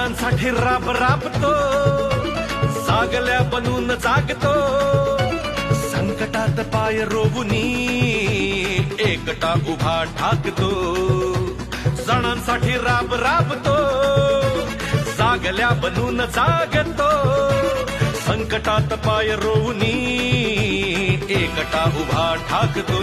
सणांसाठी राब राबतो जागल्या बनून जागतो. संकटात पाय रोबुनी एकटा उभा ठाकतो. सणांसाठी राब राबतो जागल्या बनून जागतो. संकटात पाय रोवुनी एकटा उभा ठाकतो.